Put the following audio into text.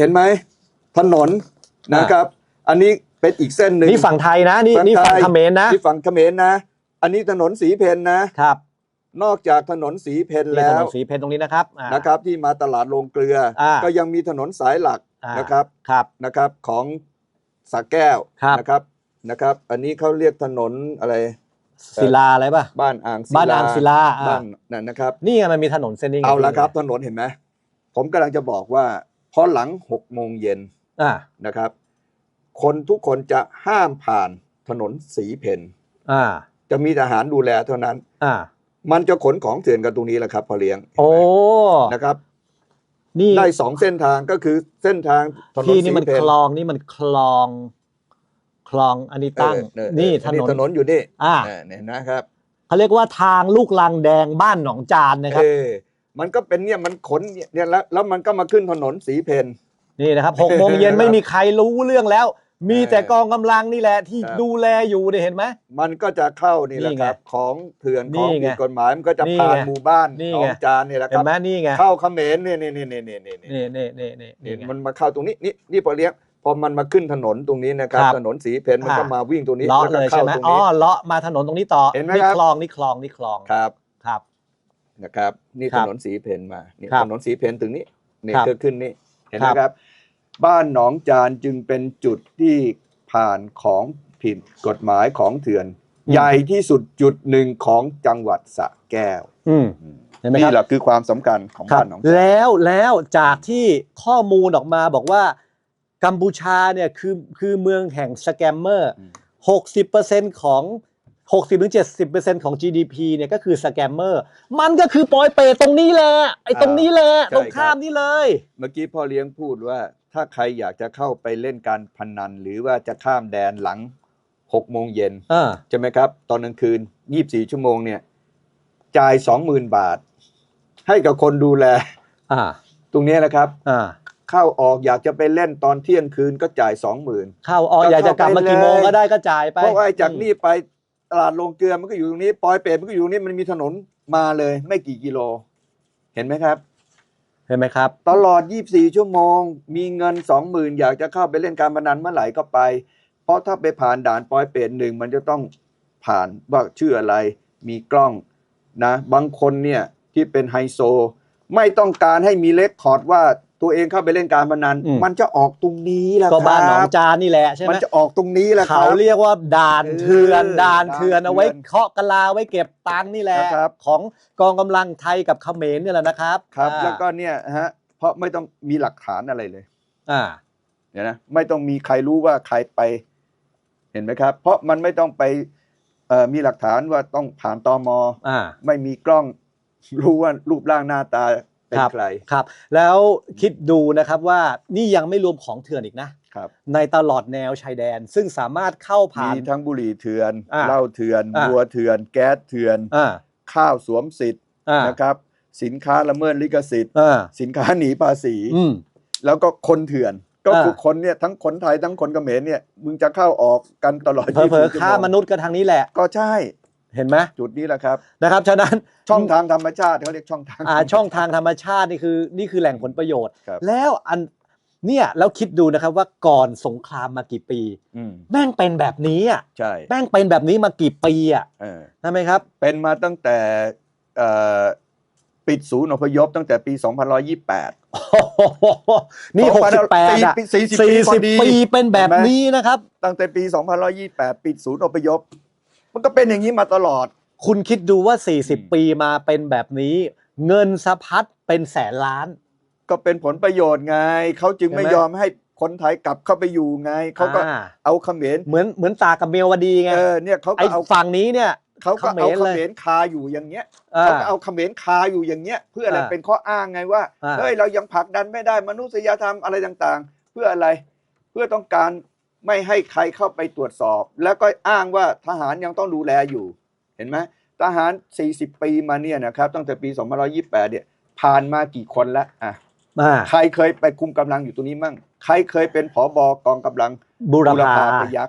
เห็นไหมถนนนะครับ อันนี้เป็นอีกเส้นหนึ่งนี่ฝั่งไทยนะนี่ฝั่งนี่ฝั่งไทยเขมรนะที่ฝั่งเขมรนะ อันนี้ถนนสีเพนนะครับ นอกจากถนนสีเพนนี่แล้ถนวนสีเพนตรงนี้นะครับอ่านะครับ ที่มาตลาดโรงเกลืออาก็ยังมีถนนสายหลักอ่านะครับครับนะครับของสระแก้วครับนะครับนะครับ อันนี้เขาเรียกถนนอะไรศิลาอะไรป่ะบ้านอ่างศิลาบ้านอ่างศิลาอ่าบ้านนั่นนะครับ นี่ไงมันมีถนนเส้นนี้ไงเอาละครับ ถนนเห็นไหมผมกำลังจะบอกว่า พอหลังหกโมงเย็นอ่านะครับ คนทุกคนจะห้ามผ่านถนนสีเพนอ่า จะมีทหารดูแลเท่านั้น อ่า มันจะขนของเถื่อนกันตรงนี้แหละครับพอเลี้ยงโอ้นะครับนี่ได้สองเส้นทางก็คือเส้นทางถนนที่สีนี่มันเพนคลองนี่มันคลองคลองอันนี้ตั้งเออเออนี่เออถนนถนนอยู่นี่อ่าเออเนี่ยนะครับเขาเรียกว่าทางลูกลังแดงบ้านหนองจานนะครับเออ มันก็เป็นเนี่ยมันขนเนี่ยแล้วแล้วมันก็มาขึ้นถนนสีเพนนี่นะครับหกโมงเย็นไม่มีใครรู้เรื่องแล้ว มีแต่เออกองกำลังนี่แหละที่ครับดูแลอยู่เนี่ยเห็นไหมมันก็จะเข้านี่แหละนี่คไงรับ ของเถื่อนนี่ของไงผิดกฎหมายมันก็จะนี่ผ่านไงหมู่บ้านนี่หนอไงงจานนี่แหละคเห็รันบไหมนี่ไงเข้าเขมรเนี่ยนี่นี่นี่นี่นี่นี่นี่นี่นี่นี่นี่ไงมันมาเข้าตรงนี้นี่นี่พอเลี้ยงพอมันมาขึ้นถนนตรงนี้นะครับครับถนนสีเพนมันอ่าก็มาวิ่งตรงนี้เลาะแล้วเลก็ยเข้าใช่ไหมตรงอ๋อนี้เลาะมาถนนตรงนี้ต่อเห็นไหมนี่ครับคลองนี่คลองนี่คลองครับครับ นะครับ นี่ครัถบนนสีเพนมานี่ครับถนนสีเพนตรงนี้นี่ครับก็ขึ้นนี่เห็นไหคมรับครับ บ้านหนองจานจึงเป็นจุดที่ผ่านของผิดกฎหมายของเถื่อน ใหญ่ที่สุดจุดหนึ่งของจังหวัดสระแก้วอืมเห็นไหมครับนี่แหละคือความสำคัญของครับบ้านหนองจานแล้วแล้วจากที่ข้อมูลออกมาบอกว่ากัมพูชาเนี่ยคือคือเมืองแห่งสแกมเมอร์อืม60%ของ 60-70%ของ GDP เนี่ยก็คือสแกมเมอร์มันก็คือปอยเปตรงนี้แหละไอ้ตรงนี้แหละตรงข้ามนี่เลย เมื่อกี้พ่อเลี้ยงพูดว่า ถ้าใครอยากจะเข้าไปเล่นการพนัน หรือว่าจะข้ามแดนหลังหกโมงเย็นอ่าใช่ไหมครับ ตอนกลางคืนยี่บสี่ชั่วโมงเนี่ยจ่ายสองหมื่นบาท ให้กับคนดูแลอ่าตรงนี้นะครับอ่าเข้าออกอยากจะไปเล่นตอนเที่ยงคืนก็จ่ายสองหมื่นเข้าออกก็อยากจะกลับมาเข้าไปกี่โมงเลยก็ได้ก็จ่ายไปเพราะว่าจากอืมนี่ไป ตลาดโรงเกลือมันก็อยู่ตรงนี้ปอยเปรตมันก็อยู่ตรงนี้มันมีถนนมาเลย ไม่กี่กิโล เห็นไหมครับ เห็นไหมครับ ตลอด 24 ชั่วโมง มีเงิน 20,000 อยากจะเข้าไปเล่นการพนันเมื่อไหร่ก็ไป เพราะถ้าไปผ่านด่านปอยเปรตหนึ่งมันจะต้องผ่านว่าชื่ออะไร มีกล้องนะ บางคนเนี่ยที่เป็นไฮโซ ไม่ต้องการให้มีเลคคอร์ดว่า ตัวเองเข้าไปเล่นการพนันอืม มันจะออกตรงนี้แหละก็บ้านหนองครับจานนี่แหละใช่ไหมัมนจะออกตรงนี้แหละคเขารับ เรียกว่าด่านเถื่อนเออด่านเถื่อนด่านเอาไว้เถื่อนเคาะกะลาไว้เก็บตังค์นี่แหละนะครับ ของกองกำลังไทยกับเขมรนี่แหละนะครับครับอ่าแล้วก็เนี่ยฮะเพราะไม่ต้องมีหลักฐานอะไรเลยอ่าเดี๋ยวนะไม่ต้องมีใครรู้ว่าใครไป เห็นไหมครับ เพราะมันไม่ต้องไปเอ่อมีหลักฐานว่าต้องผ่านตอมอ่า ไม่มีกล้อง รู้ว่ารูปร่างหน้าตา เป็นครับใครครับ แล้วคิดดูนะครับว่านี่ยังไม่รวมของเถื่อนอีกนะ ครับ ในตลอดแนวชายแดนซึ่งสามารถเข้าผ่ามีนทั้งบุหรี่เถื่อนอ่าเหล้าเถื่อนอ่าวัวเถื่อน แก๊สเถื่อนอ่าข้าวสวมสิทธิ์อ่านะครับ สินค้าละเมิดลิขสิทธิ์อ่าสินค้าหนีภาษีอืมแล้วก็คนเถื่อนก็คืออ่าคนเนี่ยทั้งคนไทยทั้งคนเขมรเนี่ยมึงจะเข้าออกกันตลอดเผลอ24ๆฆ่ามนุษย์ก็ทางนี้แหละ ก็ใช่ เห็นไหมจุดนี้แหละครับนะครับฉะนั้นช่องทางธรรมชาติเขาเรียกช่องทางอ่าช่องทางธรรมชาตินี่คือนี่คือแหล่งผลประโยชน์ครับแล้วอันเนี่ยแล้วคิดดูนะครับว่าก่อนสงครามมากี่ปีอืมแม่งเป็นแบบนี้อะใช่แม่งเป็นแบบนี้มากี่ปีอะเออใช่ไหมครับ เป็นมาตั้งแต่เอ่อปิดศูนย์อพยพตั้งแต่ปี 2128 นี่หกสิบแปดอะปีสี่สิบสี่ปีพอสิบดีปีเป็นแบบนี้นะครับ ตั้งแต่ปี 2128 ปิดศูนย์อพยพ มันก็เป็นอย่างนี้มาตลอด คุณคิดดูว่าอืม40 ปีมาเป็นแบบนี้ เงินสะพัดเป็นแสนล้าน ก็เป็นผลประโยชน์ไง เขาจึงเห็นไหมไม่ยอมให้คนไทยกลับเข้าไปอยู่ไง เขาก็อ่าเอาเขมรเหมือนเหมือนตากับเมลวดีไงเออเนี่ยเขาไอ้ก็เอาฝั่งนี้เนี่ยเขาก็เอาเขเขมรมเลยรคาอยู่อย่างเงี้ยอ่าเขาก็เอาเขมรคาอยู่อย่างเงี้ย เพื่ออะไรอ่าเป็นข้ออ้างไงว่าอ่าเฮ้ยเรายังผลักดันไม่ได้มนุษยธรรมอะไรต่างๆ เพื่ออะไร เพื่อต้องการ ไม่ให้ใครเข้าไปตรวจสอบ แล้วก็อ้างว่าทหารยังต้องดูแลอยู่ เห็นไหมทหาร 40 ปีมาเนี่ยนะครับตั้งแต่ปี2128 เนี่ยผ่านมากี่คนแล้วอะอ่าใครเคยไปคุมกำลังอยู่ตรงนี้มั่ง ใครเคยเป็นผอบกองกำลังบูรบูรพาพาพยักษ์